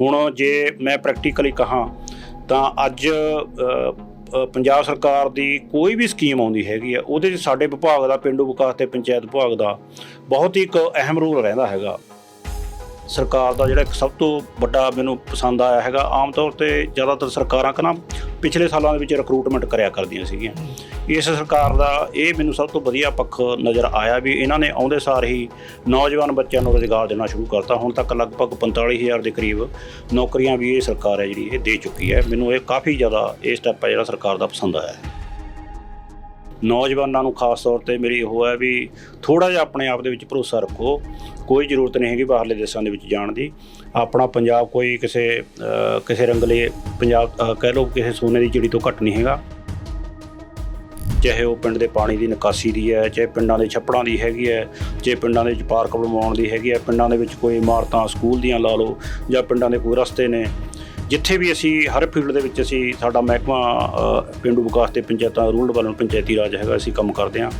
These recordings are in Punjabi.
ਹੁਣ ਜੇ ਮੈਂ ਪ੍ਰੈਕਟੀਕਲੀ ਕਹਾਂ, ਤਾਂ ਅੱਜ ਪੰਜਾਬ ਸਰਕਾਰ ਦੀ ਕੋਈ ਵੀ ਸਕੀਮ ਆਉਂਦੀ ਹੈਗੀ ਆ, ਉਹਦੇ 'ਚ ਸਾਡੇ ਵਿਭਾਗ ਦਾ, ਪਿੰਡੂ ਵਿਕਾਸ ਤੇ ਪੰਚਾਇਤ ਵਿਭਾਗ ਦਾ ਬਹੁਤ ਹੀ ਇੱਕ ਅਹਿਮ ਰੋਲ ਰਹਿੰਦਾ ਹੈਗਾ। ਸਰਕਾਰ ਦਾ ਜਿਹੜਾ ਇੱਕ ਸਭ ਤੋਂ ਵੱਡਾ ਮੈਨੂੰ ਪਸੰਦ ਆਇਆ ਹੈਗਾ, ਆਮ ਤੌਰ ਤੇ ਜ਼ਿਆਦਾਤਰ ਸਰਕਾਰਾਂ ਕਨਾ ਪਿਛਲੇ ਸਾਲਾਂ ਦੇ ਵਿੱਚ ਰਿਕਰੂਟਮੈਂਟ ਕਰਿਆ ਕਰਦੀਆਂ ਸੀਗੀਆਂ। ਇਸ ਸਰਕਾਰ ਦਾ ਇਹ ਮੈਨੂੰ ਸਭ ਤੋਂ ਵਧੀਆ ਪੱਖ ਨਜ਼ਰ ਆਇਆ ਵੀ ਇਹਨਾਂ ਨੇ ਆਉਂਦੇ ਸਾਰ ਹੀ ਨੌਜਵਾਨ ਬੱਚਿਆਂ ਨੂੰ ਰੁਜ਼ਗਾਰ ਦੇਣਾ ਸ਼ੁਰੂ ਕਰਤਾ। ਹੁਣ ਤੱਕ ਲਗਭਗ 45000 ਦੇ ਕਰੀਬ ਨੌਕਰੀਆਂ ਵੀ ਇਹ ਸਰਕਾਰ ਹੈ ਜਿਹੜੀ ਇਹ ਦੇ ਚੁੱਕੀ ਹੈ। ਮੈਨੂੰ ਇਹ ਕਾਫੀ ਜ਼ਿਆਦਾ ਇਹ ਸਟੈਪ ਹੈ ਜਿਹੜਾ ਸਰਕਾਰ ਦਾ ਪਸੰਦ ਆਇਆ ਹੈ। ਨੌਜਵਾਨਾਂ ਨੂੰ ਖਾਸ ਤੌਰ ਤੇ ਮੇਰੀ ਇਹ ਹੈ ਵੀ ਥੋੜਾ ਜਿਹਾ ਆਪਣੇ ਆਪ ਦੇ ਵਿੱਚ ਭਰੋਸਾ ਰੱਖੋ। ਕੋਈ ਜ਼ਰੂਰਤ ਨਹੀਂ ਹੈਗੀ ਬਾਹਰਲੇ ਦੇਸ਼ਾਂ ਦੇ ਵਿੱਚ ਜਾਣ ਦੀ। ਆਪਣਾ ਪੰਜਾਬ ਕੋਈ ਕਿਸੇ ਕਿਸੇ ਰੰਗਲੇ ਪੰਜਾਬ ਕਹਿ ਲਓ ਕਿਸੇ ਸੋਨੇ ਦੀ ਚਿੜੀ ਤੋਂ ਘੱਟ ਨਹੀਂ ਹੈਗਾ। ਚਾਹੇ ਉਹ ਪਿੰਡ ਦੇ ਪਾਣੀ ਦੀ ਨਿਕਾਸੀ ਦੀ ਹੈ ਚਾਹੇ ਪਿੰਡਾਂ ਦੇ ਛੱਪੜਾਂ ਦੀ ਹੈਗੀ ਹੈ ਚਾਹੇ ਪਿੰਡਾਂ ਦੇ ਵਿੱਚ ਪਾਰਕ ਬਣਵਾਉਣ ਦੀ ਹੈਗੀ ਹੈ ਪਿੰਡਾਂ ਦੇ ਵਿੱਚ ਕੋਈ ਇਮਾਰਤਾਂ ਸਕੂਲ ਦੀਆਂ ਲਾ ਲਓ ਜਾਂ ਪਿੰਡਾਂ ਦੇ ਕੋਈ ਰਸਤੇ ਨੇ ਜਿੱਥੇ ਵੀ ਅਸੀਂ ਹਰ ਫੀਲਡ ਦੇ ਵਿੱਚ ਅਸੀਂ ਸਾਡਾ ਮਹਿਕਮਾ ਅ, ਪਿੰਡੂ ਵਿਕਾਸ ਤੇ ਪੰਚਾਇਤਾਂ ਰੂਲ ਡਿਵੈਲਪਮੈਂਟ ਪੰਚਾਇਤੀ ਰਾਜ ਹੈਗਾ ਅਸੀਂ ਕੰਮ ਕਰਦੇ ਹਾਂ।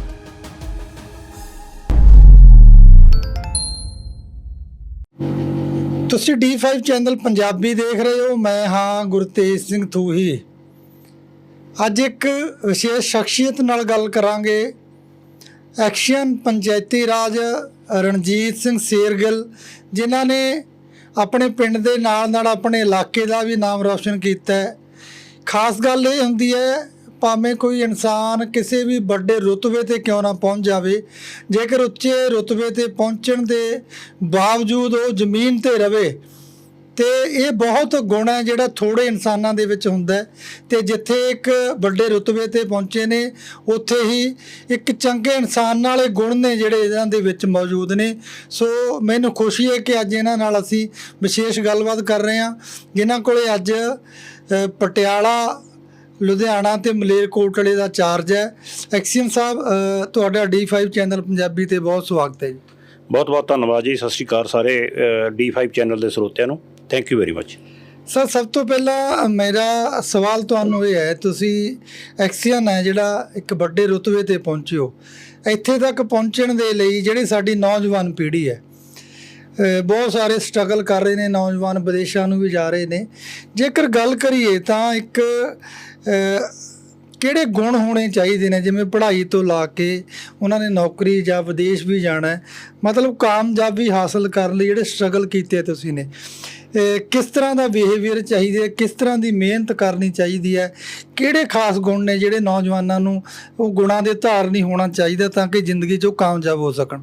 ਤੁਸੀਂ D5 ਚੈਨਲ ਪੰਜਾਬੀ ਦੇਖ ਰਹੇ ਹੋ ਮੈਂ ਹਾਂ ਗੁਰਤੇਜ ਸਿੰਘ ਥੂਹੀ। ਅੱਜ ਇੱਕ ਵਿਸ਼ੇਸ਼ ਸ਼ਖਸੀਅਤ ਨਾਲ ਗੱਲ ਕਰਾਂਗੇ। ਐਕਸ਼ਨ ਪੰਚਾਇਤੀ ਰਾਜ ਰਣਜੀਤ ਸਿੰਘ ਸੇਰਗਲ, ਜਿਨ੍ਹਾਂ ਨੇ ਆਪਣੇ ਪਿੰਡ ਦੇ ਨਾਲ ਨਾਲ ਆਪਣੇ ਇਲਾਕੇ ਦਾ ਵੀ ਨਾਮ ਰੌਸ਼ਨ ਕੀਤਾ ਹੈ। ਖਾਸ ਗੱਲ ਇਹ ਹੁੰਦੀ ਹੈ, ਭਾਵੇਂ ਕੋਈ ਇਨਸਾਨ ਕਿਸੇ ਵੀ ਵੱਡੇ ਰੁਤਬੇ ਤੇ ਕਿਉਂ ਨਾ ਪਹੁੰਚ ਜਾਵੇ, ਜੇਕਰ ਉੱਚੇ ਰੁਤਬੇ ਤੇ ਪਹੁੰਚਣ ਦੇ ਬਾਵਜੂਦ ਉਹ ਜ਼ਮੀਨ ਤੇ ਰਵੇ ਤੇ ਇਹ ਬਹੁਤ ਗੁਣ ਹੈ ਜਿਹੜਾ ਥੋੜੇ ਇਨਸਾਨਾਂ ਦੇ ਵਿੱਚ ਹੁੰਦਾ ਹੈ। ਤੇ ਜਿੱਥੇ ਇੱਕ ਵੱਡੇ ਰੁਤਬੇ ਤੇ ਪਹੁੰਚੇ ਨੇ ਉੱਥੇ ਹੀ ਇੱਕ ਚੰਗੇ ਇਨਸਾਨ ਨਾਲ ਇਹ ਗੁਣ ਨੇ ਜਿਹੜੇ ਇਹਨਾਂ ਦੇ ਵਿੱਚ ਮੌਜੂਦ ਨੇ। ਸੋ ਮੈਨੂੰ ਖੁਸ਼ੀ ਹੈ ਕਿ ਅੱਜ ਇਹਨਾਂ ਨਾਲ ਅਸੀਂ ਵਿਸ਼ੇਸ਼ ਗੱਲਬਾਤ ਕਰ ਰਹੇ ਹਾਂ। ਜਿਨ੍ਹਾਂ ਕੋਲੇ ਅੱਜ ਪਟਿਆਲਾ ਲੁਧਿਆਣਾ ਤੇ ਮਲੇਰਕੋਟਲੇ ਦਾ ਚਾਰਜ ਹੈ। ਐਕਸੀਅਨ ਸਾਹਿਬ ਅ, ਤੁਹਾਡਾ D5 ਚੈਨਲ ਪੰਜਾਬੀ ਤੇ ਬਹੁਤ ਸਵਾਗਤ ਹੈ ਜੀ। ਬਹੁਤ ਬਹੁਤ ਧੰਨਵਾਦ ਜੀ। ਸਤਿ ਸ਼੍ਰੀ ਅਕਾਲ ਸਾਰੇ D5 ਚੈਨਲ ਦੇ ਸਰੋਤਿਆਂ ਨੂੰ। Thank you very much sir ਸਭ ਤੋਂ ਪਹਿਲਾਂ ਮੇਰਾ ਸਵਾਲ ਤੁਹਾਨੂੰ ਇਹ ਹੈ, ਤੁਸੀਂ ਐਕਸੀਅਨ ਹੈ ਜਿਹੜਾ ਇੱਕ ਵੱਡੇ ਰੁਤਬੇ ਤੇ ਪਹੁੰਚੇ ਹੋ। ਇੱਥੇ ਤੱਕ ਪਹੁੰਚਣ ਦੇ ਲਈ ਜਿਹੜੀ ਸਾਡੀ ਨੌਜਵਾਨ ਪੀੜ੍ਹੀ ਹੈ ਬਹੁਤ ਸਾਰੇ ਸਟਰਗਲ ਕਰ ਰਹੇ ਨੇ, ਨੌਜਵਾਨ ਵਿਦੇਸ਼ਾਂ ਨੂੰ ਵੀ ਜਾ ਰਹੇ ਨੇ। ਜੇਕਰ ਗੱਲ ਕਰੀਏ ਤਾਂ ਇੱਕ ਕਿਹੜੇ ਗੁਣ ਹੋਣੇ ਚਾਹੀਦੇ ਨੇ? ਜਿਵੇਂ ਪੜ੍ਹਾਈ ਤੋਂ ਲਾ ਕੇ ਉਹਨਾਂ ਨੇ ਨੌਕਰੀ ਜਾਂ ਵਿਦੇਸ਼ ਵੀ ਜਾਣਾ ਹੈ, ਮਤਲਬ ਕਾਮਯਾਬੀ ਹਾਸਲ ਕਰਨ ਲਈ ਜਿਹੜੇ ਸਟਰਗਲ ਕੀਤੇ ਤੁਸੀਂ ਨੇ ਕਿਸ ਤਰ੍ਹਾਂ ਦਾ ਬਿਹੇਵੀਅਰ ਚਾਹੀਦਾ ਹੈ? ਕਿਸ ਤਰ੍ਹਾਂ ਦੀ ਮਿਹਨਤ ਕਰਨੀ ਚਾਹੀਦੀ ਹੈ? ਕਿਹੜੇ ਖਾਸ ਗੁਣ ਨੇ ਜਿਹੜੇ ਨੌਜਵਾਨਾਂ ਨੂੰ ਉਹ ਗੁਣਾਂ ਦੇ ਧਾਰਨੀ ਹੋਣਾ ਚਾਹੀਦਾ ਤਾਂ ਕਿ ਜ਼ਿੰਦਗੀ 'ਚ ਉਹ ਕਾਮਯਾਬ ਹੋ ਸਕਣ?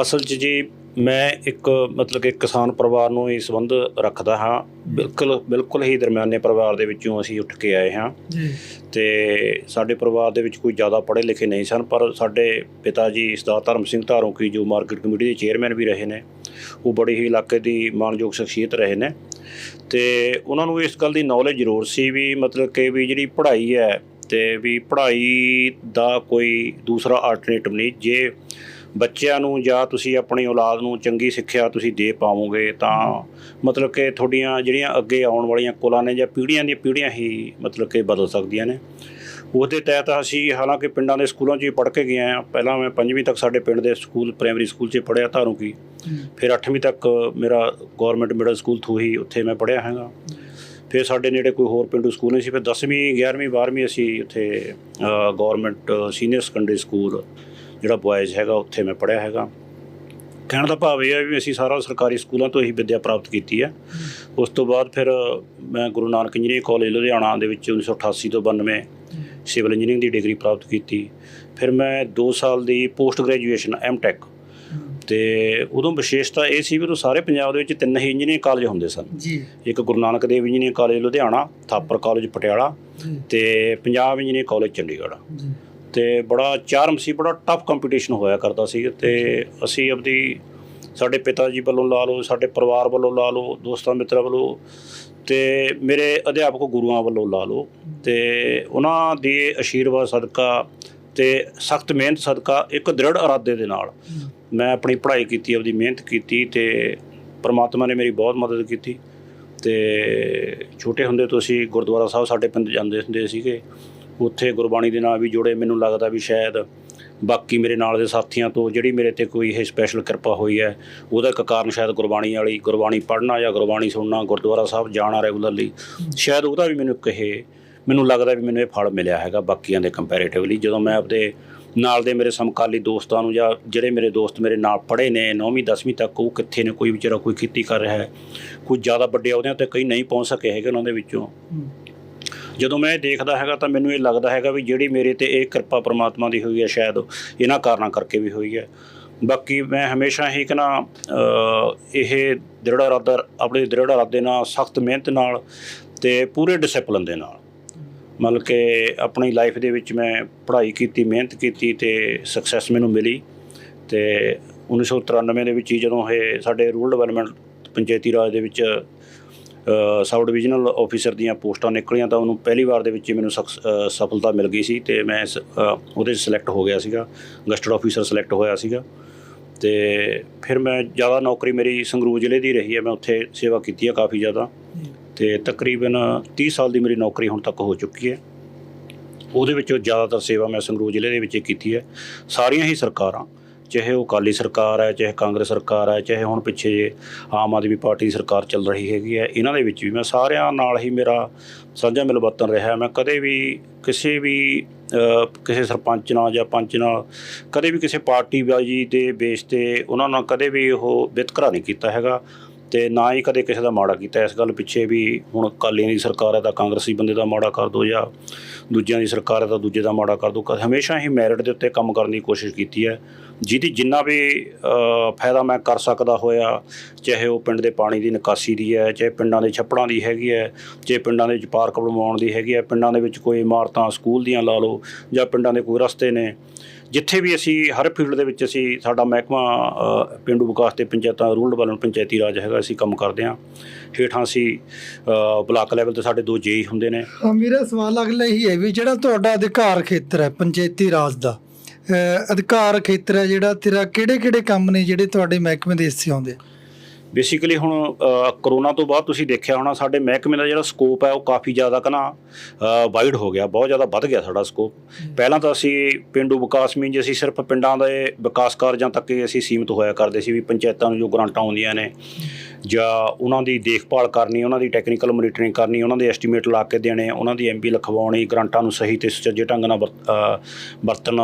ਅਸਲ 'ਚ ਜੀ ਮੈਂ ਇੱਕ ਮਤਲਬ ਕਿ ਕਿਸਾਨ ਪਰਿਵਾਰ ਨੂੰ ਹੀ ਸੰਬੰਧ ਰੱਖਦਾ ਹਾਂ। ਬਿਲਕੁਲ ਬਿਲਕੁਲ ਹੀ ਦਰਮਿਆਨੇ ਪਰਿਵਾਰ ਦੇ ਵਿੱਚੋਂ ਅਸੀਂ ਉੱਠ ਕੇ ਆਏ ਹਾਂ। ਜੀ। ਤੇ ਸਾਡੇ ਪਰਿਵਾਰ ਦੇ ਵਿੱਚ ਕੋਈ ਜ਼ਿਆਦਾ ਪੜ੍ਹੇ ਲਿਖੇ ਨਹੀਂ ਸਨ ਪਰ ਸਾਡੇ ਪਿਤਾ ਜੀ ਸਰਦਾਰ ਧਰਮ ਸਿੰਘ ਧਾਰੋਂਕੀ ਜੋ ਮਾਰਕੀਟ ਕਮੇਟੀ ਦੇ ਚੇਅਰਮੈਨ ਵੀ ਰਹੇ ਨੇ ਉਹ ਬੜੀ ਹੀ ਇਲਾਕੇ ਦੀ ਮਾਣਯੋਗ ਸ਼ਖਸੀਅਤ ਰਹੇ ਨੇ। ਤੇ ਉਹਨਾਂ ਨੂੰ ਇਸ ਗੱਲ ਦੀ ਨੌਲੇਜ ਜ਼ਰੂਰ ਸੀ ਵੀ ਮਤਲਬ ਕਿ ਵੀ ਜਿਹੜੀ ਪੜ੍ਹਾਈ ਹੈ ਤੇ ਵੀ ਪੜ੍ਹਾਈ ਦਾ ਕੋਈ ਦੂਸਰਾ ਆਲਟਰਨੇਟਿਵ ਨਹੀਂ ਜੇ ਬੱਚਿਆਂ ਨੂੰ ਜਾਂ ਤੁਸੀਂ ਆਪਣੀ ਔਲਾਦ ਨੂੰ ਚੰਗੀ ਸਿੱਖਿਆ ਤੁਸੀਂ ਦੇ ਪਾਵੋਗੇ ਤਾਂ ਮਤਲਬ ਕਿ ਤੁਹਾਡੀਆਂ ਜਿਹੜੀਆਂ ਅੱਗੇ ਆਉਣ ਵਾਲੀਆਂ ਕੁਲਾਂ ਨੇ ਜਾਂ ਪੀੜ੍ਹੀਆਂ ਦੀਆਂ ਪੀੜ੍ਹੀਆਂ ਹੀ ਮਤਲਬ ਕਿ ਬਦਲ ਸਕਦੀਆਂ ਨੇ। ਉਹਦੇ ਤਹਿਤ ਅਸੀਂ ਹਾਲਾਂਕਿ ਪਿੰਡਾਂ ਦੇ ਸਕੂਲਾਂ 'ਚ ਹੀ ਪੜ੍ਹ ਕੇ ਗਏ ਆ ਪਹਿਲਾਂ ਮੈਂ ਪੰਜਵੀਂ ਤੱਕ ਸਾਡੇ ਪਿੰਡ ਦੇ ਸਕੂਲ, ਪ੍ਰਾਇਮਰੀ ਸਕੂਲ 'ਚ ਪੜ੍ਹਿਆ ਧਾਰੂ ਕੀ। ਫਿਰ 8ਵੀਂ ਤੱਕ ਮੇਰਾ ਗਵਰਨਮੈਂਟ ਮਿਡਲ ਸਕੂਲ ਥੂਹੀ ਉੱਥੇ ਮੈਂ ਪੜ੍ਹਿਆ ਹੈਗਾ। ਫਿਰ ਸਾਡੇ ਨੇੜੇ ਕੋਈ ਹੋਰ ਪਿੰਡੂ ਸਕੂਲ ਨਹੀਂ ਸੀ। ਫਿਰ 10ਵੀਂ 11ਵੀਂ 12ਵੀਂ ਅਸੀਂ ਉੱਥੇ ਗਵਰਨਮੈਂਟ ਸੀਨੀਅਰ ਸੈਕੰਡਰੀ ਸਕੂਲ ਜਿਹੜਾ ਬॉयਜ਼ ਹੈਗਾ ਉੱਥੇ ਮੈਂ ਪੜ੍ਹਿਆ ਹੈਗਾ। ਕਹਿਣ ਦਾ ਭਾਵ ਇਹ ਹੈ ਵੀ ਅਸੀਂ ਸਾਰਾ ਸਰਕਾਰੀ ਸਕੂਲਾਂ ਤੋਂ ਹੀ ਵਿੱਦਿਆ ਪ੍ਰਾਪਤ ਕੀਤੀ ਹੈ। ਉਸ ਤੋਂ ਬਾਅਦ ਫਿਰ ਮੈਂ ਗੁਰੂ ਨਾਨਕ ਇੰਜੀਨੀਅਰਿੰਗ ਕਾਲਜ ਲੁਧਿਆਣਾ ਦੇ ਵਿੱਚ 1988 ਤੋਂ 92 ਸਿਵਲ ਇੰਜੀਨੀਅਰਿੰਗ ਦੀ ਡਿਗਰੀ ਪ੍ਰਾਪਤ ਕੀਤੀ। ਫਿਰ ਮੈਂ 2 ਸਾਲ ਦੀ ਪੋਸਟ ਗ੍ਰੈਜੂਏਸ਼ਨ ਐਮਟੈਕ ਤੇ ਉਦੋਂ ਵਿਸ਼ੇਸ਼ਤਾ ਇਹ ਸੀ ਵੀ ਉਦੋਂ ਸਾਰੇ ਪੰਜਾਬ ਦੇ ਵਿੱਚ ਤਿੰਨ ਹੀ ਇੰਜੀਨੀਅਰਿੰਗ ਕਾਲਜ ਹੁੰਦੇ ਸਨ। ਜੀ। ਇੱਕ Guru Nanak Dev engineering college Ludhiana Thapar college Patiala ਤੇ ਪੰਜਾਬ ਇੰਜੀਨੀਅਰਿੰਗ ਕਾਲਜ ਚੰਡੀਗੜ੍ਹ। ਜੀ। ਤੇ ਬੜਾ ਚਾਰਮ ਸੀ, ਬੜਾ ਟਫ ਕੰਪੀਟੀਸ਼ਨ ਹੋਇਆ ਕਰਦਾ ਸੀ ਤੇ ਅਸੀਂ ਆਪਦੀ ਸਾਡੇ ਪਿਤਾ ਜੀ ਵੱਲੋਂ ਲਾ ਲਓ, ਸਾਡੇ ਪਰਿਵਾਰ ਵੱਲੋਂ ਲਾ ਲਓ, ਦੋਸਤਾਂ ਮਿੱਤਰਾਂ ਵੱਲੋਂ ਤੇ ਮੇਰੇ ਅਧਿਆਪਕ ਗੁਰੂਆਂ ਵੱਲੋਂ ਲਾ ਲਓ ਤੇ ਉਹਨਾਂ ਦੇ ਅਸ਼ੀਰਵਾਦ ਸਦਕਾ ਤੇ ਸਖਤ ਮਿਹਨਤ ਸਦਕਾ ਇੱਕ ਦ੍ਰਿੜ ਇਰਾਦੇ ਦੇ ਨਾਲ ਮੈਂ ਆਪਣੀ ਪੜ੍ਹਾਈ ਕੀਤੀ, ਆਪਦੀ ਮਿਹਨਤ ਕੀਤੀ ਤੇ ਪਰਮਾਤਮਾ ਨੇ ਮੇਰੀ ਬਹੁਤ ਮਦਦ ਕੀਤੀ ਤੇ ਛੋਟੇ ਹੁੰਦੇ ਤੋਂ ਅਸੀਂ ਗੁਰਦੁਆਰਾ ਸਾਹਿਬ ਸਾਡੇ ਪਿੰਡ ਜਾਂਦੇ ਹੁੰਦੇ ਸੀਗੇ। ਉੱਥੇ ਗੁਰਬਾਣੀ ਦੇ ਨਾਲ ਵੀ ਜੁੜੇ, ਮੈਨੂੰ ਲੱਗਦਾ ਵੀ ਸ਼ਾਇਦ ਬਾਕੀ ਮੇਰੇ ਨਾਲ ਦੇ ਸਾਥੀਆਂ ਤੋਂ ਜਿਹੜੀ ਮੇਰੇ ਤੇ ਕੋਈ ਇਹ ਸਪੈਸ਼ਲ ਕਿਰਪਾ ਹੋਈ ਹੈ, ਉਹਦਾ ਇੱਕ ਕਾਰਨ ਸ਼ਾਇਦ ਗੁਰਬਾਣੀ ਵਾਲੀ, ਗੁਰਬਾਣੀ ਪੜ੍ਹਨਾ ਜਾਂ ਗੁਰਬਾਣੀ ਸੁਣਨਾ, ਗੁਰਦੁਆਰਾ ਸਾਹਿਬ ਜਾਣਾ ਰੈਗੂਲਰਲੀ, ਸ਼ਾਇਦ ਉਹਦਾ ਵੀ ਮੈਨੂੰ ਕਹੇ ਮੈਨੂੰ ਲੱਗਦਾ ਵੀ ਮੈਨੂੰ ਇਹ ਫਲ ਮਿਲਿਆ ਹੈਗਾ ਬਾਕੀਆਂ ਦੇ ਕੰਪੈਰੀਟਿਵਲੀ ਜਦੋਂ ਮੈਂ ਆਪਦੇ ਨਾਲ ਦੇ ਮੇਰੇ ਸਮਕਾਲੀ ਦੋਸਤਾਂ ਨੂੰ ਜਾਂ ਜਿਹੜੇ ਮੇਰੇ ਦੋਸਤ ਮੇਰੇ ਨਾਲ ਪੜ੍ਹੇ ਨੇ 9ਵੀਂ 10ਵੀਂ ਤੱਕ, ਉਹ ਕਿੱਥੇ ਨੇ, ਕੋਈ ਵਿਚਾਰਾ ਕੋਈ ਖੇਤੀ ਕਰ ਰਿਹਾ ਹੈ, ਕੋਈ ਜ਼ਿਆਦਾ ਵੱਡੇ ਅਹੁਦਿਆਂ ਤੇ ਕਈ ਨਹੀਂ ਪਹੁੰਚ ਸਕੇ ਹੈਗੇ ਉਹਨਾਂ ਦੇ ਵਿੱਚੋਂ। ਜਦੋਂ ਮੈਂ ਇਹ ਦੇਖਦਾ ਹੈਗਾ ਤਾਂ ਮੈਨੂੰ ਇਹ ਲੱਗਦਾ ਹੈਗਾ ਵੀ ਜਿਹੜੀ ਮੇਰੇ ਤੇ ਇਹ ਕਿਰਪਾ ਪ੍ਰਮਾਤਮਾ ਦੀ ਹੋਈ ਹੈ ਸ਼ਾਇਦ ਇਹਨਾਂ ਕਾਰਨਾਂ ਕਰਕੇ ਵੀ ਹੋਈ ਹੈ। ਬਾਕੀ ਮੈਂ ਹਮੇਸ਼ਾ ਹੀ ਕਿ ਇਹ ਦ੍ਰਿੜ ਇਰਾਦਾ, ਆਪਣੇ ਦ੍ਰਿੜ ਇਰਾਦੇ ਨਾਲ, ਸਖਤ ਮਿਹਨਤ ਨਾਲ ਤੇ ਪੂਰੇ ਡਿਸਪਲਿਨ ਦੇ ਨਾਲ ਮਤਲਬ ਕਿ ਆਪਣੀ ਲਾਈਫ ਦੇ ਵਿੱਚ ਮੈਂ ਪੜ੍ਹਾਈ ਕੀਤੀ, ਮਿਹਨਤ ਕੀਤੀ ਤੇ ਸਕਸੈਸ ਮੈਨੂੰ ਮਿਲੀ ਤੇ 1993 ਦੇ ਵਿੱਚ ਹੀ ਜਦੋਂ ਇਹ ਸਾਡੇ ਰੂਰਲ ਡਿਵੈਲਪਮੈਂਟ ਪੰਚਾਇਤੀ ਰਾਜ ਦੇ ਵਿੱਚ ਸਬ ਡਿਵੀਜ਼ਨਲ ਆਫੀਸਰ ਦੀਆਂ ਪੋਸਟਾਂ ਨਿਕਲੀਆਂ ਤਾਂ ਉਹਨੂੰ ਪਹਿਲੀ ਵਾਰ ਦੇ ਵਿੱਚ ਹੀ ਮੈਨੂੰ ਸਕਸ- ਸਫਲਤਾ ਮਿਲ ਗਈ ਸੀ ਤੇ ਮੈਂ ਇਸ, ਉਹਦੇ 'ਚ ਸਿਲੈਕਟ ਹੋ ਗਿਆ ਸੀਗਾ ਗਸਟਡ ਆਫੀਸਰ ਸਿਲੈਕਟ ਹੋਇਆ ਸੀਗਾ। ਤੇ ਫਿਰ ਮੈਂ ਜ਼ਿਆਦਾ ਨੌਕਰੀ ਮੇਰੀ ਸੰਗਰੂਰ ਜ਼ਿਲ੍ਹੇ ਦੀ ਰਹੀ ਹੈ ਮੈਂ ਉੱਥੇ ਸੇਵਾ ਕੀਤੀ ਹੈ ਕਾਫੀ ਜ਼ਿਆਦਾ। ਤੇ ਤਕਰੀਬਨ 30 ਸਾਲ ਦੀ ਮੇਰੀ ਨੌਕਰੀ ਹੁਣ ਤੱਕ ਹੋ ਚੁੱਕੀ ਹੈ। ਉਹਦੇ ਵਿੱਚੋਂ ਜ਼ਿਆਦਾਤਰ ਸੇਵਾ ਮੈਂ ਸੰਗਰੂਰ ਜ਼ਿਲ੍ਹੇ ਦੇ ਵਿੱਚ ਹੀ ਕੀਤੀ ਹੈ। ਸਾਰੀਆਂ ਹੀ ਸਰਕਾਰਾਂ ਚਾਹੇ ਉਹ ਅਕਾਲੀ ਸਰਕਾਰ ਹੈ, ਚਾਹੇ ਕਾਂਗਰਸ ਸਰਕਾਰ ਹੈ, ਚਾਹੇ ਹੁਣ ਪਿੱਛੇ ਜੇ ਆਮ ਆਦਮੀ ਪਾਰਟੀ ਦੀ ਸਰਕਾਰ ਚੱਲ ਰਹੀ ਹੈਗੀ ਹੈ, ਇਹਨਾਂ ਦੇ ਵਿੱਚ ਵੀ ਮੈਂ ਸਾਰਿਆਂ ਨਾਲ ਹੀ ਮੇਰਾ ਸਾਂਝਾ ਮਿਲਵਰਤਨ ਰਿਹਾ ਮੈਂ ਕਦੇ ਵੀ ਕਿਸੇ ਵੀ ਕਿਸੇ ਸਰਪੰਚ ਨਾਲ ਜਾਂ ਪੰਚ ਨਾਲ ਕਦੇ ਵੀ ਕਿਸੇ ਪਾਰਟੀ ਬਾਜੀ ਦੇ ਬੇਸ ਤੇ ਉਹਨਾਂ ਨਾਲ ਕਦੇ ਵੀ ਉਹ ਵਿਤਕਰਾ ਨਹੀਂ ਕੀਤਾ ਹੈਗਾ ਤੇ ਨਾ ਹੀ ਕਦੇ ਕਿਸੇ ਦਾ ਮਾੜਾ ਕੀਤਾ। ਇਸ ਗੱਲ ਪਿੱਛੇ ਵੀ ਹੁਣ ਅਕਾਲੀਆਂ ਦੀ ਸਰਕਾਰ ਹੈ ਤਾਂ ਕਾਂਗਰਸੀ ਬੰਦੇ ਦਾ ਮਾੜਾ ਕਰ ਦੋ ਜਾਂ ਦੂਜਿਆਂ ਦੀ ਸਰਕਾਰ ਹੈ ਤਾਂ ਦੂਜੇ ਦਾ ਮਾੜਾ ਕਰ ਦੋ। ਕ- ਹਮੇਸ਼ਾ ਹੀ ਮੈਰਿਟ ਦੇ ਉੱਤੇ ਕੰਮ ਕਰਨ ਦੀ ਕੋਸ਼ਿਸ਼ ਕੀਤੀ ਹੈ। ਜਿਹਦੀ ਜਿੰਨਾ ਵੀ ਫਾਇਦਾ ਮੈਂ ਕਰ ਸਕਦਾ ਹੋਇਆ ਚਾਹੇ ਉਹ ਪਿੰਡ ਦੇ ਪਾਣੀ ਦੀ ਨਿਕਾਸੀ ਦੀ ਹੈ ਚਾਹੇ ਪਿੰਡਾਂ ਦੇ ਛੱਪੜਾਂ ਦੀ ਹੈਗੀ ਹੈ ਚਾਹੇ ਪਿੰਡਾਂ ਦੇ ਵਿੱਚ ਪਾਰਕ ਬਣਵਾਉਣ ਦੀ ਹੈਗੀ ਹੈ ਪਿੰਡਾਂ ਦੇ ਵਿੱਚ ਕੋਈ ਇਮਾਰਤਾਂ ਸਕੂਲ ਦੀਆਂ ਲਾ ਲਓ ਜਾਂ ਪਿੰਡਾਂ ਦੇ ਕੋਈ ਰਸਤੇ ਨੇ ਜਿੱਥੇ ਵੀ ਅਸੀਂ ਹਰ ਫੀਲਡ ਦੇ ਵਿੱਚ ਅਸੀਂ ਸਾਡਾ ਮਹਿਕਮਾ ਅ, ਪੇਂਡੂ ਵਿਕਾਸ ਤੇ ਪੰਚਾਇਤਾਂ ਰੂਰਲ ਡਿਵੈਲਪਮੈਂਟ ਪੰਚਾਇਤੀ ਰਾਜ ਹੈਗਾ ਅਸੀਂ ਕੰਮ ਕਰਦੇ ਹਾਂ। ਹੇਠਾਂ ਅਸੀਂ ਬਲਾਕ ਲੈਵਲ ਤੇ ਸਾਡੇ ਦੋ ਜੇਈ ਹੁੰਦੇ ਨੇ। ਮੇਰਾ ਸਵਾਲ ਅਗਲਾ ਹੀ ਹੈ ਵੀ ਜਿਹੜਾ ਤੁਹਾਡਾ ਅਧਿਕਾਰ ਖੇਤਰ ਹੈ ਪੰਚਾਇਤੀ ਰਾਜ ਦਾ ਅਧਿਕਾਰ ਖੇਤਰ ਹੈ ਜਿਹੜਾ ਤੇਰਾ ਕਿਹੜੇ ਕਿਹੜੇ ਕੰਮ ਨੇ ਜਿਹੜੇ ਤੁਹਾਡੇ ਮਹਿਕਮੇ ਦੇ ਹਿੱਸੇ ਆਉਂਦੇ ਬੇਸਿਕਲੀ ਹੁਣ ਕਰੋਨਾ ਤੋਂ ਬਾਅਦ ਤੁਸੀਂ ਦੇਖਿਆ ਹੋਣਾ ਸਾਡੇ ਮਹਿਕਮੇ ਦਾ ਜਿਹੜਾ ਸਕੋਪ ਹੈ ਉਹ ਕਾਫੀ ਜ਼ਿਆਦਾ ਕਨਾ ਵਾਈਡ ਹੋ ਗਿਆ ਬਹੁਤ ਜ਼ਿਆਦਾ ਵੱਧ ਗਿਆ ਸਾਡਾ ਸਕੋਪ ਪਹਿਲਾਂ ਤਾਂ ਅਸੀਂ ਪਿੰਡੂ ਵਿਕਾਸ ਮੀਨ ਜੇ ਅਸੀਂ ਸਿਰਫ ਪਿੰਡਾਂ ਦੇ ਵਿਕਾਸ ਕਾਰਜਾਂ ਤੱਕ ਹੀ ਅਸੀਂ ਸੀਮਿਤ ਹੋਇਆ ਕਰਦੇ ਸੀ ਵੀ ਪੰਚਾਇਤਾਂ ਨੂੰ ਜੋ ਗ੍ਰਾਂਟਾਂ ਆਉਂਦੀਆਂ ਨੇ। ਜਾਂ ਉਹਨਾਂ ਦੀ ਦੇਖਭਾਲ ਕਰਨੀ, ਉਹਨਾਂ ਦੀ ਟੈਕਨੀਕਲ ਮੋਨੀਟਰਿੰਗ ਕਰਨੀ, ਉਹਨਾਂ ਦੇ ਐਸਟੀਮੇਟ ਲਾ ਕੇ ਦੇਣੇ, ਉਹਨਾਂ ਦੀ ਐਮਪੀ ਲਿਖਵਾਉਣੀ, ਗ੍ਰਾਂਟਾਂ ਨੂੰ ਸਹੀ ਤੇ ਸੁਚੱਜੇ ਢੰਗ ਨਾਲ ਵਰਤ- ਵਰਤਣ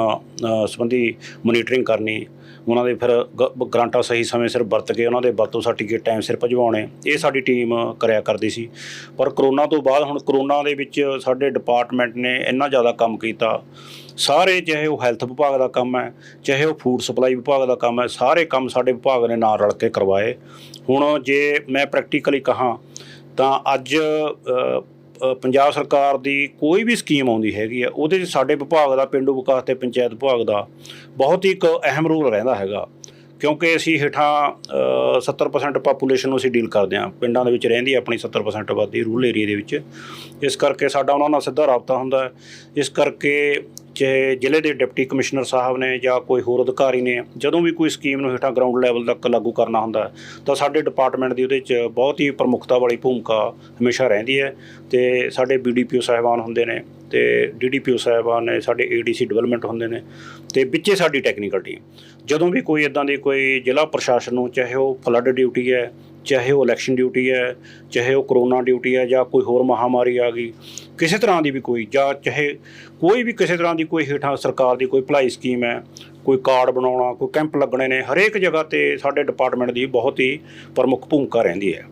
ਸੰਬੰਧੀ ਮੋਨੀਟਰਿੰਗ ਕਰਨੀ, ਉਹਨਾਂ ਦੇ ਫਿਰ ਗ- ਗ੍ਰਾਂਟਾਂ ਸਹੀ ਸਮੇਂ ਸਿਰ ਵਰਤ ਕੇ ਉਹਨਾਂ ਦੇ ਵਰਤੋਂ ਸਰਟੀਫਿਕੇਟ ਟਾਈਮ ਸਿਰ ਭਜਵਾਉਣੇ, ਇਹ ਸਾਡੀ ਟੀਮ ਕਰਿਆ ਕਰਦੀ ਸੀ। ਪਰ ਕਰੋਨਾ ਤੋਂ ਬਾਅਦ ਹੁਣ ਕਰੋਨਾ ਦੇ ਵਿੱਚ ਸਾਡੇ ਡਿਪਾਰਟਮੈਂਟ ਨੇ ਇੰਨਾ ਜ਼ਿਆਦਾ ਕੰਮ ਕੀਤਾ। ਸਾਰੇ ਚਾਹੇ ਉਹ ਹੈਲਥ ਵਿਭਾਗ ਦਾ ਕੰਮ ਹੈ, ਚਾਹੇ ਉਹ ਫੂਡ ਸਪਲਾਈ ਵਿਭਾਗ ਦਾ ਕੰਮ ਹੈ, ਸਾਰੇ ਕੰਮ ਸਾਡੇ ਵਿਭਾਗ ਨੇ ਨਾਲ ਰਲ ਕੇ ਕਰਵਾਏ। ਹੁਣ ਜੇ ਮੈਂ ਪ੍ਰੈਕਟੀਕਲੀ ਕਹਾਂ ਤਾਂ ਅੱਜ ਪੰਜਾਬ ਸਰਕਾਰ ਦੀ ਕੋਈ ਵੀ ਸਕੀਮ ਆਉਂਦੀ ਹੈਗੀ ਆ ਉਹਦੇ 'ਚ ਸਾਡੇ ਵਿਭਾਗ ਦਾ ਪਿੰਡੂ ਵਿਕਾਸ ਤੇ ਪੰਚਾਇਤ ਵਿਭਾਗ ਦਾ ਬਹੁਤ ਹੀ ਇੱਕ ਅਹਿਮ ਰੋਲ ਰਹਿੰਦਾ ਹੈਗਾ। ਕਿਉਂਕਿ ਅਸੀਂ ਹੇਠਾਂ ਅ, 70% ਪਾਪੂਲੇਸ਼ਨ ਨੂੰ ਅਸੀਂ ਡੀਲ ਕਰਦੇ ਹਾਂ। ਪਿੰਡਾਂ ਦੇ ਵਿੱਚ ਰਹਿੰਦੀ ਆਪਣੀ 70% ਆਬਾਦੀ ਰੂਰਲ ਏਰੀਆ ਦੇ ਵਿੱਚ। ਇਸ ਕਰਕੇ ਸਾਡਾ ਉਹਨਾਂ ਨਾਲ ਸਿੱਧਾ ਰਾਬਤਾ ਹੁੰਦਾ। ਹੈ ਇਸ ਕਰਕੇ ਚਾਹੇ ਜ਼ਿਲ੍ਹੇ ਦੇ ਡਿਪਟੀ ਕਮਿਸ਼ਨਰ ਸਾਹਿਬ ਨੇ ਜਾਂ ਕੋਈ ਹੋਰ ਅਧਿਕਾਰੀ ਨੇ ਜਦੋਂ ਵੀ ਕੋਈ ਸਕੀਮ ਨੂੰ ਹੇਠਾਂ ਗਰਾਊਂਡ ਲੈਵਲ ਤੱਕ ਲਾਗੂ ਕਰਨਾ ਹੁੰਦਾ ਤਾਂ ਸਾਡੇ ਡਿਪਾਰਟਮੈਂਟ ਦੀ ਉਹਦੇ 'ਚ ਬਹੁਤ ਹੀ ਪ੍ਰਮੁੱਖਤਾ ਵਾਲੀ ਭੂਮਿਕਾ ਹਮੇਸ਼ਾ ਰਹਿੰਦੀ ਹੈ ਤੇ ਸਾਡੇ ਬੀਡੀਪੀਓ ਸਾਹਿਬਾਨ ਹੁੰਦੇ ਨੇ ਤੇ ਡੀਡੀਪੀਓ ਸਾਹਿਬਾਨ ਨੇ ਸਾਡੇ ਏਡੀਸੀ ਡਿਵੈਲਪਮੈਂਟ ਹੁੰਦੇ ਨੇ ਤੇ ਵਿੱਚੇ ਸਾਡੀ ਟੈਕਨੀਕਲ ਟੀਮ ਜਦੋਂ ਵੀ ਕੋਈ ਇਦਾਂ ਦੀ ਕੋਈ ਜ਼ਿਲ੍ਹਾ ਪ੍ਰਸ਼ਾਸਨ ਨੂੰ ਚਾਹੇ ਉਹ ਫਲੱਡ ਡਿਊਟੀ ਹੈ ਚਾਹੇ ਉਹ ਇਲੈਕਸ਼ਨ ਡਿਊਟੀ ਹੈ, ਚਾਹੇ ਉਹ ਕਰੋਨਾ ਡਿਊਟੀ ਹੈ ਜਾਂ ਕੋਈ ਹੋਰ ਮਹਾਮਾਰੀ ਆ ਗਈ, ਕਿਸੇ ਤਰ੍ਹਾਂ ਦੀ ਵੀ ਕੋਈ ਜਾਂ ਚਾਹੇ ਕੋਈ ਵੀ ਕਿਸੇ ਤਰ੍ਹਾਂ ਦੀ ਕੋਈ ਹੇਠਾਂ ਸਰਕਾਰ ਦੀ ਕੋਈ ਭਲਾਈ ਸਕੀਮ ਹੈ, ਕੋਈ ਕਾਰਡ ਬਣਾਉਣਾ, ਕੋਈ ਕੈਂਪ ਲੱਗਣੇ ਨੇ, ਹਰੇਕ ਜਗ੍ਹਾ ਤੇ ਸਾਡੇ ਡਿਪਾਰਟਮੈਂਟ ਦੀ ਬਹੁਤ ਹੀ ਪ੍ਰਮੁੱਖ ਭੂਮਿਕਾ ਰਹਿੰਦੀ ਹੈ।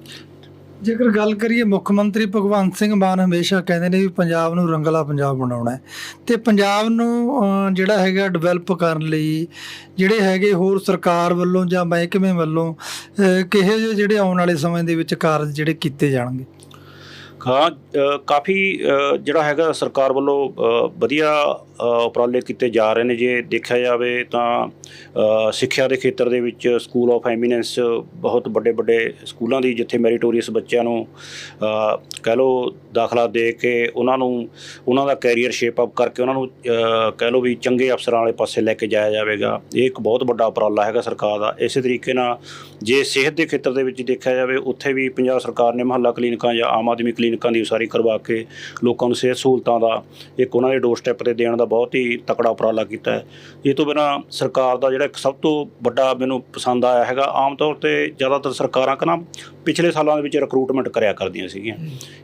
ਜੇਕਰ ਗੱਲ ਕਰੀਏ ਮੁੱਖ ਮੰਤਰੀ ਭਗਵੰਤ ਸਿੰਘ ਮਾਨ ਹਮੇਸ਼ਾ ਕਹਿੰਦੇ ਨੇ ਵੀ ਪੰਜਾਬ ਨੂੰ ਰੰਗਲਾ ਪੰਜਾਬ ਬਣਾਉਣਾ ਹੈ। ਤੇ ਪੰਜਾਬ ਨੂੰ ਜਿਹੜਾ ਹੈਗਾ ਡਿਵੈਲਪ ਕਰਨ ਲਈ ਜਿਹੜੇ ਹੈਗੇ ਹੋਰ ਸਰਕਾਰ ਵੱਲੋਂ ਜਾਂ ਮਹਿਕਮੇ ਵੱਲੋਂ ਕਿਹੋ ਜਿਹੇ ਜਿਹੜੇ ਆਉਣ ਵਾਲੇ ਸਮੇਂ ਦੇ ਵਿੱਚ ਕਾਰਜ ਜਿਹੜੇ ਕੀਤੇ ਜਾਣਗੇ? ਹਾਂ ਕਾਫੀ ਜਿਹੜਾ ਹੈਗਾ ਸਰਕਾਰ ਵੱਲੋਂ ਵਧੀਆ ਉਪਰਾਲੇ ਕੀਤੇ ਜਾ ਰਹੇ ਨੇ। ਜੇ ਦੇਖਿਆ ਜਾਵੇ ਤਾਂ ਸਿੱਖਿਆ ਦੇ ਖੇਤਰ ਦੇ ਵਿੱਚ ਸਕੂਲ ਆਫ ਐਮੀਨੈਂਸ ਬਹੁਤ ਵੱਡੇ ਵੱਡੇ ਸਕੂਲਾਂ ਦੀ, ਜਿੱਥੇ ਮੈਰੀਟੋਰੀਅਸ ਬੱਚਿਆਂ ਨੂੰ ਕਹਿ ਲਓ, ਦਾਖਲਾ ਦੇ ਕੇ ਉਹਨਾਂ ਨੂੰ, ਉਹਨਾਂ ਦਾ ਕੈਰੀਅਰ ਸ਼ੇਪ ਅਪ ਕਰਕੇ ਉਹਨਾਂ ਨੂੰ ਕਹਿ ਲਓ ਵੀ ਚੰਗੇ ਅਫਸਰਾਂ ਵਾਲੇ ਪਾਸੇ ਲੈ ਕੇ ਜਾਇਆ ਜਾਵੇਗਾ। ਇਹ ਇੱਕ ਬਹੁਤ ਵੱਡਾ ਉਪਰਾਲਾ ਹੈਗਾ ਸਰਕਾਰ ਦਾ। ਇਸੇ ਤਰੀਕੇ ਨਾਲ ਜੇ ਸਿਹਤ ਦੇ ਖੇਤਰ ਦੇ ਵਿੱਚ ਦੇਖਿਆ ਜਾਵੇ, ਉੱਥੇ ਵੀ ਪੰਜਾਬ ਸਰਕਾਰ ਨੇ ਮਹੱਲਾ ਕਲੀਨਿਕਾਂ ਜਾਂ ਆਮ ਆਦਮੀ ਕਲੀਨਿਕ ਕਲੀਨਿਕਾਂ ਦੀ ਉਸਾਰੀ ਕਰਵਾ ਕੇ ਲੋਕਾਂ ਨੂੰ ਸਿਹਤ ਸਹੂਲਤਾਂ ਦਾ ਇੱਕ ਉਹਨਾਂ ਦੇ ਡੋਰ ਸਟੈਪ ਤੇ ਦੇਣ ਦਾ ਬਹੁਤ ਹੀ ਤਕੜਾ ਉਪਰਾਲਾ ਕੀਤਾ ਹੈ। ਇਹ ਤੋਂ ਬਿਨਾਂ ਸਰਕਾਰ ਦਾ ਜਿਹੜਾ ਇੱਕ ਸਭ ਤੋਂ ਵੱਡਾ ਮੈਨੂੰ ਪਸੰਦ ਆਇਆ ਹੈਗਾ, ਆਮ ਤੌਰ ਤੇ ਜ਼ਿਆਦਾਤਰ ਸਰਕਾਰਾਂ ਕਨਾ ਪਿਛਲੇ ਸਾਲਾਂ ਦੇ ਵਿੱਚ ਰਿਕਰੂਟਮੈਂਟ ਕਰਿਆ ਕਰਦੀਆਂ ਸੀਗੀਆਂ।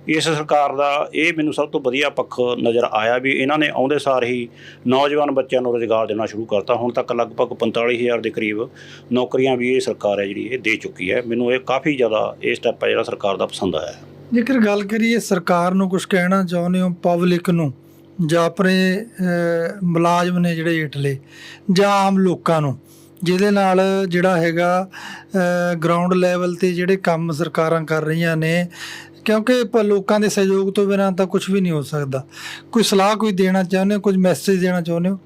ਇਸ ਸਰਕਾਰ ਦਾ ਇਹ ਮੈਨੂੰ ਸਭ ਤੋਂ ਵਧੀਆ ਪੱਖ ਨਜ਼ਰ ਆਇਆ ਵੀ ਇਹਨਾਂ ਨੇ ਆਉਂਦੇ ਸਾਰ ਹੀ ਨੌਜਵਾਨ ਬੱਚਿਆਂ ਨੂੰ ਰੁਜ਼ਗਾਰ ਦੇਣਾ ਸ਼ੁਰੂ ਕਰਤਾ। ਹੁਣ ਤੱਕ ਲਗਭਗ 45000 ਦੇ ਕਰੀਬ ਨੌਕਰੀਆਂ ਵੀ ਇਹ ਸਰਕਾਰ ਹੈ ਜਿਹੜੀ ਇਹ ਦੇ ਚੁੱਕੀ ਹੈ। ਮੈਨੂੰ ਇਹ ਕਾਫੀ ਜ਼ਿਆਦਾ ਇਹ ਸਟੈਪ ਹੈ ਜਿਹੜਾ ਸਰਕਾਰ ਦਾ ਪਸੰਦ ਆਇਆ ਜੇਕਰ ਗੱਲ ਕਰੀਏ ਸਰਕਾਰ ਨੂੰ ਕੁਝ ਕਹਿਣਾ ਚਾਹੁੰਦੇ ਹੋ ਪਬਲਿਕ ਨੂੰ, ਜਾਂ ਆਪਣੇ ਮੁਲਾਜ਼ਮ ਨੇ ਜਿਹੜੇ ਹੇਠਲੇ, ਜਾਂ ਆਮ ਲੋਕਾਂ ਨੂੰ, ਜਿਹਦੇ ਨਾਲ ਜਿਹੜਾ ਹੈਗਾ ਗਰਾਊਂਡ ਲੈਵਲ ਤੇ ਜਿਹੜੇ ਕੰਮ ਸਰਕਾਰਾਂ ਕਰ ਰਹੀਆਂ ਨੇ, ਕਿਉਂਕਿ ਪ- ਲੋਕਾਂ ਦੇ ਸਹਿਯੋਗ ਤੋਂ ਬਿਨਾਂ ਤਾਂ ਕੁਝ ਵੀ ਨਹੀਂ ਹੋ ਸਕਦਾ। ਕੋਈ ਸਲਾਹ ਕੋਈ ਦੇਣਾ ਚਾਹੁੰਦੇ ਹੋ, ਕੁਝ ਮੈਸੇਜ ਦੇਣਾ ਚਾਹੁੰਦੇ ਹੋ?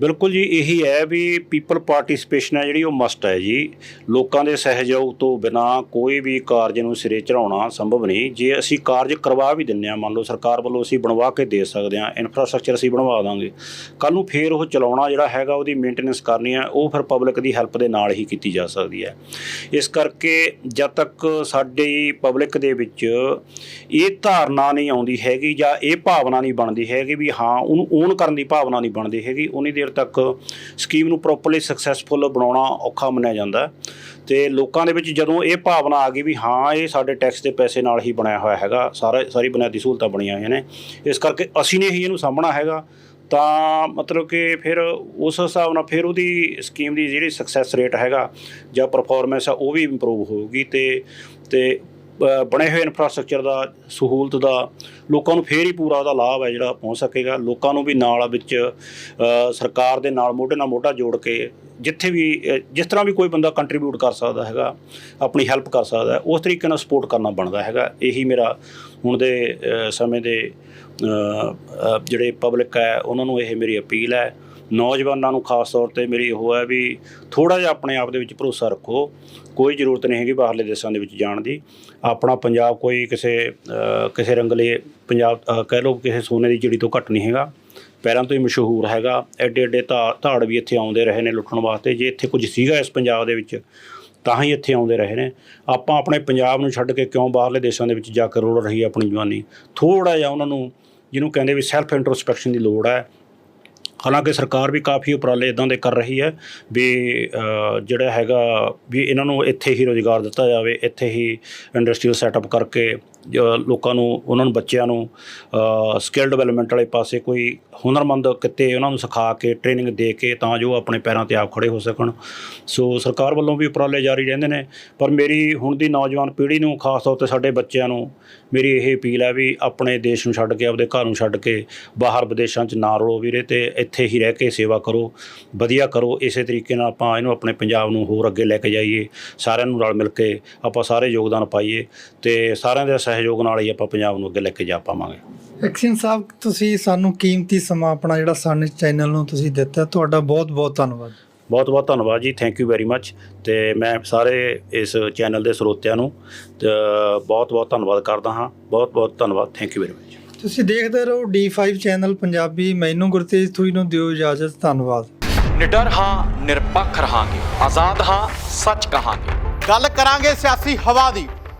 ਬਿਲਕੁਲ ਜੀ, ਇਹੀ ਹੈ ਵੀ ਪੀਪਲ ਪਾਰਟਿਸਿਪੇਸ਼ਨ ਹੈ ਜਿਹੜੀ ਉਹ ਮਸਟ ਹੈ ਜੀ। ਲੋਕਾਂ ਦੇ ਸਹਿਯੋਗ ਤੋਂ ਬਿਨਾ ਕੋਈ ਵੀ ਕਾਰਜ ਨੂੰ ਸਿਰੇ ਚੜਾਉਣਾ ਸੰਭਵ ਨਹੀਂ। ਜੇ ਅਸੀਂ ਕਾਰਜ ਕਰਵਾ ਵੀ ਦਿੰਨੇ ਆ ਮੰਨ ਲਓ ਸਰਕਾਰ ਵੱਲੋਂ ਅਸੀਂ ਬਣਵਾ ਕੇ ਦੇ ਸਕਦੇ ਆ ਇਨਫਰਾਸਟ੍ਰਕਚਰ ਅਸੀਂ ਬਣਵਾ ਦਾਂਗੇ ਕੱਲ ਨੂੰ ਫੇਰ ਉਹ ਚਲਾਉਣਾ ਜਿਹੜਾ ਹੈਗਾ ਉਹਦੀ ਮੇਨਟੇਨੈਂਸ ਕਰਨੀ ਹੈ, ਉਹ ਫਿਰ ਪਬਲਿਕ ਦੀ ਹੈਲਪ ਦੇ ਨਾਲ ਹੀ ਕੀਤੀ ਜਾ ਸਕਦੀ ਹੈ। ਇਸ ਕਰਕੇ ਜਦ ਤੱਕ ਸਾਡੀ ਪਬਲਿਕ ਦੇ ਵਿੱਚ ਇਹ ਧਾਰਨਾ ਨਹੀਂ ਆਉਂਦੀ ਹੈਗੀ ਜਾਂ ਇਹ ਭਾਵਨਾ ਨਹੀਂ ਬਣਦੀ ਹੈਗੀ ਵੀ ਹਾਂ, ਉਹਨੂੰ ਓਨ ਕਰਨ ਦੀ ਭਾਵਨਾ ਨਹੀਂ ਬਣਦੀ ਹੈਗੀ ਉਹਨੇ ਦੇ ਦੇਰ ਤੱਕ ਸਕੀਮ ਨੂੰ ਪ੍ਰੋਪਰਲੀ ਸਕਸੈਸਫੁਲ ਬਣਾਉਣਾ ਔਖਾ ਮੰਨਿਆ ਜਾਂਦਾ ਹੈ। ਤੇ ਲੋਕਾਂ ਦੇ ਵਿੱਚ ਜਦੋਂ ਇਹ ਭਾਵਨਾ ਆ ਗਈ ਵੀ ਹਾਂ, ਇਹ ਸਾਡੇ ਟੈਕਸ ਦੇ ਪੈਸੇ ਨਾਲ ਹੀ ਬਣਿਆ ਹੋਇਆ ਹੈਗਾ, ਸਾਰਾ, ਸਾਰੀ ਬੁਨਿਆਦੀ ਸਹੂਲਤਾਂ ਬਣੀਆਂ ਹੋਈਆਂ ਨੇ, ਇਸ ਕਰਕੇ ਅਸੀਂ ਨੇ ਹੀ ਇਹਨੂੰ ਸਾਂਭਣਾ ਹੈਗਾ ਤਾਂ ਮਤਲਬ ਕਿ ਫਿਰ ਉਸ ਹਿਸਾਬ ਨਾਲ ਫਿਰ ਉਹਦੀ ਸਕੀਮ ਦੀ ਜਿਹੜੀ ਸਕਸੈਸ ਰੇਟ ਹੈਗਾ ਜਾਂ ਪਰਫਾਰਮੈਂਸ ਆ, ਉਹ ਵੀ ਇੰਪਰੂਵ ਹੋਊਗੀ ਤੇ ਤੇ ਬਣੇ ਹੋਏ ਇਨਫਰਾਸਟ੍ਰਕਚਰ ਦਾ ਸਹੂਲਤ ਦਾ, ਲੋਕਾਂ ਨੂੰ ਫੇਰ ਹੀ ਪੂਰਾ ਉਹਦਾ ਲਾਭ ਹੈ ਜਿਹੜਾ ਪਹੁੰਚ ਸਕੇਗਾ। ਲੋਕਾਂ ਨੂੰ ਵੀ ਨਾਲ ਵਿੱਚ ਸਰਕਾਰ ਦੇ ਨਾਲ ਮੋਢੇ ਨਾਲ ਮੋਢਾ ਜੋੜ ਕੇ ਜਿੱਥੇ ਵੀ ਜਿਸ ਤਰ੍ਹਾਂ ਵੀ ਕੋਈ ਬੰਦਾ ਕੰਟਰੀਬਿਊਟ ਕਰ ਸਕਦਾ ਹੈਗਾ, ਆਪਣੀ ਹੈਲਪ ਕਰ ਸਕਦਾ, ਉਸ ਤਰੀਕੇ ਨਾਲ ਸਪੋਰਟ ਕਰਨਾ ਬਣਦਾ ਹੈਗਾ। ਇਹੀ ਮੇਰਾ ਹੁਣ ਦੇ ਸਮੇਂ ਦੇ ਜਿਹੜੇ ਪਬਲਿਕ ਹੈ, ਉਹਨਾਂ ਨੂੰ ਇਹ ਮੇਰੀ ਅਪੀਲ ਹੈ। ਨੌਜਵਾਨਾਂ ਨੂੰ ਖਾਸ ਤੌਰ ਤੇ ਮੇਰੀ ਉਹ ਹੈ ਵੀ ਥੋੜਾ ਜਿਹਾ ਆਪਣੇ ਆਪ ਦੇ ਵਿੱਚ ਭਰੋਸਾ ਰੱਖੋ। ਕੋਈ ਜ਼ਰੂਰਤ ਨਹੀਂ ਹੈਗੀ ਬਾਹਰਲੇ ਦੇਸ਼ਾਂ ਦੇ ਵਿੱਚ ਜਾਣ ਦੀ। ਆਪਣਾ ਪੰਜਾਬ ਕੋਈ ਕਿਸੇ ਕਿਸੇ ਰੰਗਲੇ ਪੰਜਾਬ ਕਹਿ ਲਓ ਕਿਸੇ ਸੋਨੇ ਦੀ ਚਿੜੀ ਤੋਂ ਘੱਟ ਨਹੀਂ ਹੈਗਾ। ਪੈਰਾਂ ਤੋਂ ਹੀ ਮਸ਼ਹੂਰ ਹੈਗਾ। ਐਡੇ ਐਡੇ ਧਾ- ਧਾੜ ਵੀ ਇੱਥੇ ਆਉਂਦੇ ਰਹੇ ਨੇ ਲੁੱਟਣ ਵਾਸਤੇ। ਜੇ ਇੱਥੇ ਕੁਝ ਸੀਗਾ ਇਸ ਪੰਜਾਬ ਦੇ ਵਿੱਚ, ਤਾਂ ਹੀ ਇੱਥੇ ਆਉਂਦੇ ਰਹੇ ਨੇ। ਆਪਾਂ ਆਪਣੇ ਪੰਜਾਬ ਨੂੰ ਛੱਡ ਕੇ ਕਿਉਂ ਬਾਹਰਲੇ ਦੇਸ਼ਾਂ ਦੇ ਵਿੱਚ ਜਾ ਕੇ ਰੋਲ ਰਹੀ ਆਪਣੀ ਜਵਾਨੀ? ਥੋੜਾ ਜਿਹਾ ਉਹਨਾਂ ਨੂੰ, ਜਿਹਨੂੰ ਕਹਿੰਦੇ ਵੀ ਸੈਲਫ ਇੰਟਰੋਸਪੈਕਸ਼ਨ ਦੀ ਲੋੜ ਹੈ। ਹਾਲਾਂਕਿ ਸਰਕਾਰ ਵੀ ਕਾਫੀ ਉਪਰਾਲੇ ਇਦਾਂ ਦੇ ਕਰ ਰਹੀ ਹੈ ਵੀ ਜਿਹੜਾ ਹੈਗਾ ਵੀ ਇਹਨਾਂ ਨੂੰ ਇੱਥੇ ਹੀ ਰੋਜ਼ਗਾਰ ਦਿੱਤਾ ਜਾਵੇ, ਇੱਥੇ ਹੀ ਇੰਡਸਟਰੀਅਲ ਸੈਟਅਪ ਕਰਕੇ ਲੋਕਾਂ ਨੂੰ, ਉਹਨਾਂ ਨੂੰ, ਬੱਚਿਆਂ ਨੂੰ ਸਕਿੱਲ ਡਿਵੈਲਪਮੈਂਟ ਵਾਲੇ ਪਾਸੇ ਕੋਈ ਹੁਨਰਮੰਦ ਕਿੱਤੇ ਉਹਨਾਂ ਨੂੰ ਸਿਖਾ ਕੇ ਟ੍ਰੇਨਿੰਗ ਦੇ ਕੇ ਤਾਂ ਜੋ ਆਪਣੇ ਪੈਰਾਂ ਤੇ ਆਪ ਖੜੇ ਹੋ ਸਕਣ। ਸੋ ਸਰਕਾਰ ਵੱਲੋਂ ਵੀ ਉਪਰਾਲੇ ਜਾਰੀ ਰਹਿੰਦੇ ਨੇ, ਪਰ ਮੇਰੀ ਹੁਣ ਦੀ ਨੌਜਵਾਨ ਪੀੜ੍ਹੀ ਨੂੰ ਖਾਸ ਤੌਰ ਤੇ ਸਾਡੇ ਬੱਚਿਆਂ ਨੂੰ ਮੇਰੀ ਇਹ ਅਪੀਲ ਹੈ ਵੀ ਆਪਣੇ ਦੇਸ਼ ਨੂੰ ਛੱਡ ਕੇ, ਆਪਦੇ ਘਰ ਨੂੰ ਛੱਡ ਕੇ, ਬਾਹਰ ਵਿਦੇਸ਼ਾਂ 'ਚ ਨਾ ਰੋਲੋ ਵੀਰੇ ਤੇ ਇੱਥੇ ਹੀ ਰਹਿ ਕੇ ਸੇਵਾ ਕਰੋ, ਵਧੀਆ ਕਰੋ, ਇਸੇ ਤਰੀਕੇ ਨਾਲ ਆਪਾਂ ਇਹਨੂੰ ਆਪਣੇ ਪੰਜਾਬ ਨੂੰ ਹੋਰ ਅੱਗੇ ਲੈ ਕੇ ਜਾਈਏ, ਸਾਰਿਆਂ ਨੂੰ ਰਲ ਮਿਲ ਕੇ ਆਪਾਂ ਸਾਰੇ ਯੋਗਦਾਨ ਪਾਈਏ ਤੇ ਸਾਰਿਆਂ ਦੇ ਸਹਿਯੋਗ ਨਾਲ ਹੀ ਆਪਾਂ ਪੰਜਾਬ ਨੂੰ ਅੱਗੇ ਲੈ ਕੇ ਜਾ ਪਾਵਾਂਗੇ। ਐਕਸ਼ਨ ਸਾਹਿਬ ਤੁਸੀਂ ਸਾਨੂੰ ਕੀਮਤੀ ਸਮਾਂ ਆਪਣਾ ਜਿਹੜਾ ਸਾਡੇ ਚੈਨਲ ਨੂੰ ਤੁਸੀਂ ਦਿੱਤਾ ਤੁਹਾਡਾ ਬਹੁਤ ਬਹੁਤ ਧੰਨਵਾਦ। ਬਹੁਤ ਬਹੁਤ ਧੰਨਵਾਦ ਜੀ ਥੈਂਕ ਯੂ ਵੈਰੀ ਮੱਚ ਤੇ ਮੈਂ ਸਾਰੇ ਇਸ ਚੈਨਲ ਦੇ ਸਰੋਤਿਆਂ ਨੂੰ ਬਹੁਤ ਬਹੁਤ ਧੰਨਵਾਦ ਕਰਦਾ ਹਾਂ। ਬਹੁਤ ਬਹੁਤ ਧੰਨਵਾਦ ਥੈਂਕ ਯੂ ਵੈਰੀ ਮੱਚ ਤੁਸੀਂ ਦੇਖਦੇ ਰਹੋ D5 ਚੈਨਲ ਪੰਜਾਬੀ ਮੈਨੂੰ ਗੁਰਤੇਜ ਥੂਈ ਨੂੰ ਦਿਓ ਇਜਾਜ਼ਤ ਧੰਨਵਾਦ। ਨਿਡਰ ਹਾਂ ਨਿਰਪੱਖ ਰਹਾਂਗੇ ਆਜ਼ਾਦ ਹਾਂ ਸੱਚ ਕਹਾਂਗੇ। ਗੱਲ ਕਰਾਂਗੇ ਸਿਆਸੀ ਹਵਾ ਦੀ।